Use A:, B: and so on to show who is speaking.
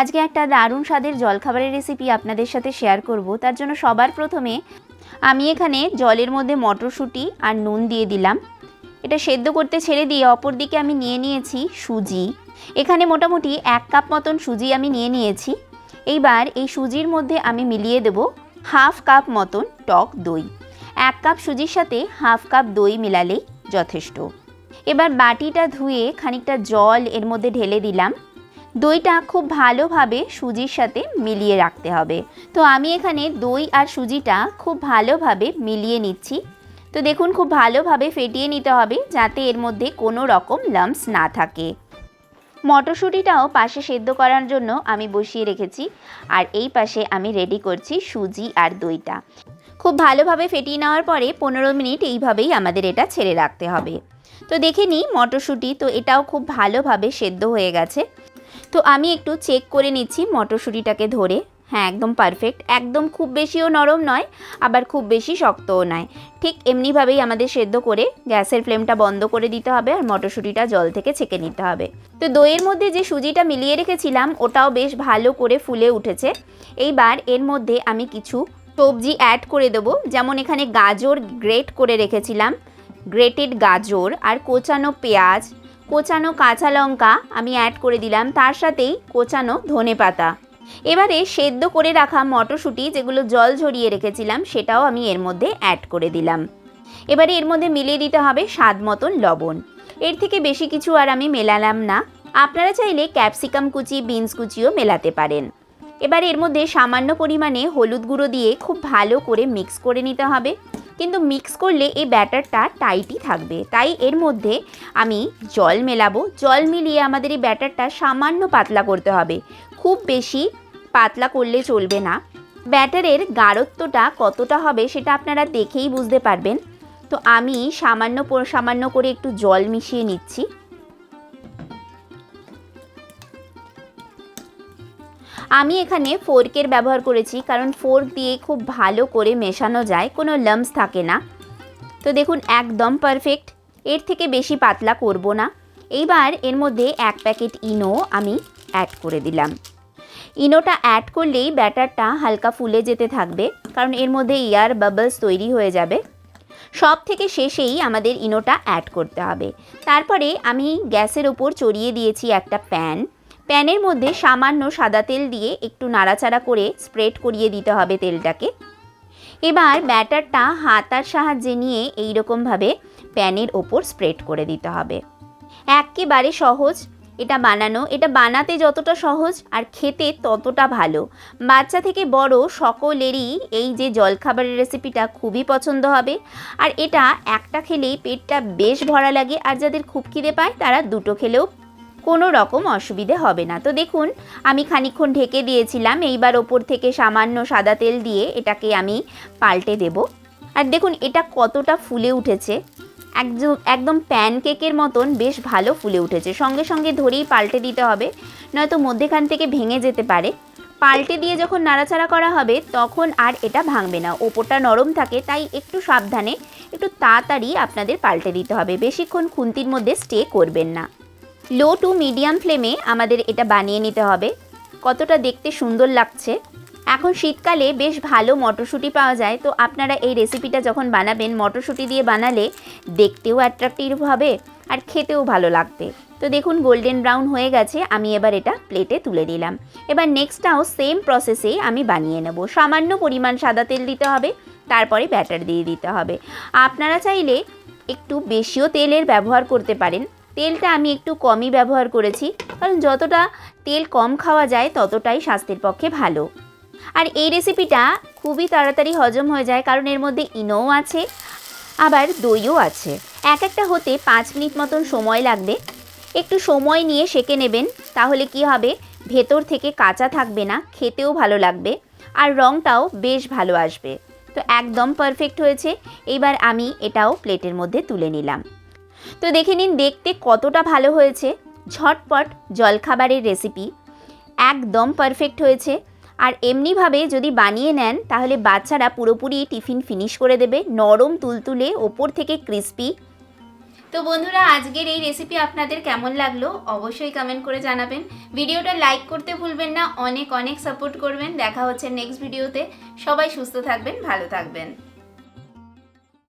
A: আজকে একটা দারুণ স্বাদের জলখাবারের রেসিপি আপনাদের সাথে শেয়ার করব। তার জন্য সবার প্রথমে আমি এখানে জলের মধ্যে মটরশুঁটি আর নুন দিয়ে দিলাম। এটা সেদ্ধ করতে ছেড়ে দিয়ে অপর দিকে আমি নিয়ে নিয়েছি সুজি। এখানে মোটামুটি এক কাপ মতন সুজি আমি নিয়ে নিয়েছি। এইবার এই সুজির মধ্যে আমি মিলিয়ে দেব হাফ কাপ মতন টক দই। এক কাপ সুজির সাথে হাফ কাপ দই মেলালেই যথেষ্ট। এবার বাটিটা ধুয়ে খানিকটা জল এর মধ্যে ঢেলে দিলাম। দইটা খুব ভালোভাবে সুজির সাথে মিলিয়ে রাখতে হবে। তো আমি এখানে দই আর সুজিটা খুব ভালোভাবে মিলিয়ে নিচ্ছি। তো দেখুন, খুব ভালোভাবে ফেটিয়ে নিতে হবে যাতে এর মধ্যে কোনো রকম লাম্পস না থাকে। মটরশুঁটিটাও পাশে সেদ্ধ করার জন্য আমি বসিয়ে রেখেছি আর এই পাশে আমি রেডি করছি সুজি আর দইটা। খুব ভালোভাবে ফেটিয়ে নেওয়ার পরে পনেরো মিনিট এইভাবেই আমাদের এটা ছেড়ে রাখতে হবে। তো দেখে নিই মটরশুঁটি, তো এটাও খুব ভালোভাবে সেদ্ধ হয়ে গেছে। তো আমি একটু চেক করে নিচ্ছি মটরশুঁটিটাকে ধরে। হ্যাঁ একদম পারফেক্ট একদম খুব বেশিও নরম নয়, আবার খুব বেশি শক্তও নয়। ঠিক এমনিভাবেই আমাদের সেদ্ধ করে গ্যাসের ফ্লেমটা বন্ধ করে দিতে হবে আর মটরশুঁটিটা জল থেকে ছেঁকে নিতে হবে। তো দইয়ের মধ্যে যে সুজিটা মিলিয়ে রেখেছিলাম, ওটাও বেশ ভালো করে ফুলে উঠেছে। এইবার এর মধ্যে আমি কিছু সবজি অ্যাড করে দেবো। যেমন এখানে গাজর গ্রেট করে রেখেছিলাম। গ্রেটেড গাজর আর কোচানো পেঁয়াজ কোচানো কাঁচা লঙ্কা আমি অ্যাড করে দিলাম, তার সাথেই কোচানো ধনে পাতা। এবারে সেদ্ধ করে রাখা মটরশুঁটি যেগুলো জল ঝরিয়ে রেখেছিলাম, সেটাও আমি এর মধ্যে অ্যাড করে দিলাম। এবারে এর মধ্যে মিলিয়ে দিতে হবে স্বাদ মতন লবণ। এর থেকে বেশি কিছু আর আমি মেলালাম না। আপনারা চাইলে ক্যাপসিকাম কুচি, বিনস কুচিও মেলাতে পারেন। এবার এর মধ্যে সামান্য পরিমাণে হলুদ গুঁড়ো দিয়ে খুব ভালো করে মিক্স করে নিতে হবে। কিন্তু মিক্স করলে এই ব্যাটারটা টাইটই থাকবে। তাই এর মধ্যে আমি জল মেলাবো। জল মিলিয়ে আমাদের এই ব্যাটারটা সামান্য পাতলা করতে হবে। খুব বেশি পাতলা করলে চলবে না। ব্যাটারের গাঢ়ত্বটা কতটা হবে সেটা আপনারা দেখেই বুঝতে পারবেন। তো আমি সামান্য সামান্য করে একটু জল মিশিয়ে নিচ্ছি। আমি এখানে ফোর্কের ব্যবহার করেছি, কারণ ফোর্ক দিয়ে খুব ভালো করে মেশানো যায়, কোনো লাম্পস থাকে না। তো দেখুন, একদম পারফেক্ট এর থেকে বেশি পাতলা করব না। এইবার এর মধ্যে এক প্যাকেট ইনো আমি অ্যাড করে দিলাম। ইনোটা অ্যাড করলেই ব্যাটারটা হালকা ফুলে যেতে থাকবে, কারণ এর মধ্যে এয়ার বাবলস তৈরি হয়ে যাবে। সব থেকে শেষেই আমাদের ইনোটা অ্যাড করতে হবে। তারপরে আমি গ্যাসের ওপর চড়িয়ে দিয়েছি একটা প্যান প্যানের মধ্যে সামান্য সাদা তেল দিয়ে একটু নাড়াচাড়া করে স্প্রেড করিয়ে দিতে হবে তেলটাকে। এবার ব্যাটারটা হাতার সাহায্যে নিয়ে এই রকমভাবে প্যানের ওপর স্প্রেড করে দিতে হবে। একেবারে সহজ। এটা বানানো, এটা বানাতে যতটা সহজ আর খেতে ততটা ভালো। বাচ্চা থেকে বড় সকলেরই এই যে জলখাবারের রেসিপিটা খুবই পছন্দ হবে। আর এটা একটা খেলেই পেটটা বেশ ভরা লাগে। আর যাদের খুব খিদে পায়, তারা দুটো খেলেও কোনো রকম অসুবিধে হবে না। তো দেখুন, আমি খানিকক্ষণ ঢেকে দিয়েছিলাম, এইবার ওপর থেকে সামান্য সাদা তেল দিয়ে এটাকে আমি পাল্টে দেব। আর দেখুন, এটা কতটা ফুলে উঠেছে। একদম একদম প্যানকেকের মতন বেশ ভালো ফুলে উঠেছে। সঙ্গে সঙ্গে ধরেই পাল্টে দিতে হবে, নয়তো মধ্যেখান থেকে ভেঙে যেতে পারে। পাল্টে দিয়ে যখন নাড়াচাড়া করা হবে, তখন আর এটা ভাঙবে না। ওপরটা নরম থাকে, তাই একটু সাবধানে, একটু তাড়াতাড়ি আপনাদের পাল্টে দিতে হবে। বেশিক্ষণ খুন্তির মধ্যে স্টে করবেন না। লো টু মিডিয়াম ফ্লেমে আমাদের এটা বানিয়ে নিতে হবে। কতটা দেখতে সুন্দর লাগছে। এখন শীতকালে বেশ ভালো মটরশুঁটি পাওয়া যায়। তো আপনারা এই রেসিপিটা যখন বানাবেন, মটরশুঁটি দিয়ে বানালে দেখতেও অ্যাট্রাকটিভ হবে আর খেতেও ভালো লাগবে। তো দেখুন গোল্ডেন ব্রাউন হয়ে গেছে। আমি এবার এটা প্লেটে তুলে নিলাম এবার নেক্সটটাও সেম প্রসেসে আমি বানিয়ে নেব। সামান্য পরিমাণ সাদা তেল দিতে হবে, তারপরে ব্যাটার দিয়ে দিতে হবে। আপনারা চাইলে একটু বেশিও তেলের ব্যবহার করতে পারেন। তেলটা আমি একটু কমই ব্যবহার করেছি, কারণ যতটা তেল কম খাওয়া যায় ততটাই স্বাস্থ্যের পক্ষে ভালো। আর এই রেসিপিটা খুবই তাড়াতাড়ি হজম হয়ে যায়, কারণ এর মধ্যে ইনোও আছে, আবার দইও আছে। এক একটা হতে পাঁচ মিনিট মতন সময় লাগবে। একটু সময় নিয়ে সেকে নেবেন, তাহলে কি হবে? ভেতর থেকে কাঁচা থাকবে না, খেতেও ভালো লাগবে, আর রঙটাও বেশ ভালো আসবে। তো একদম পারফেক্ট হয়েছে। এইবার আমি এটাও প্লেটের মধ্যে তুলে নিলাম। তো দেখে নিন দেখতে কতটা ভালো হয়েছে। ঝটপট জলখাবারের রেসিপি একদম পারফেক্ট হয়েছে। আর এমনিভাবে যদি বানিয়ে নেন, তাহলে বাচ্চারা পুরোপুরি টিফিন ফিনিশ করে দেবে। নরম তুলতুলে ওপর থেকে ক্রিস্পি তো বন্ধুরা, আজকের এই রেসিপি আপনাদের কেমন লাগল? অবশ্যই কমেন্ট করে জানাবেন। ভিডিওটা লাইক করতে ভুলবেন না। অনেক অনেক সাপোর্ট করবেন। দেখা হচ্ছে নেক্সট ভিডিওতে সবাই সুস্থ থাকবেন, ভালো থাকবেন।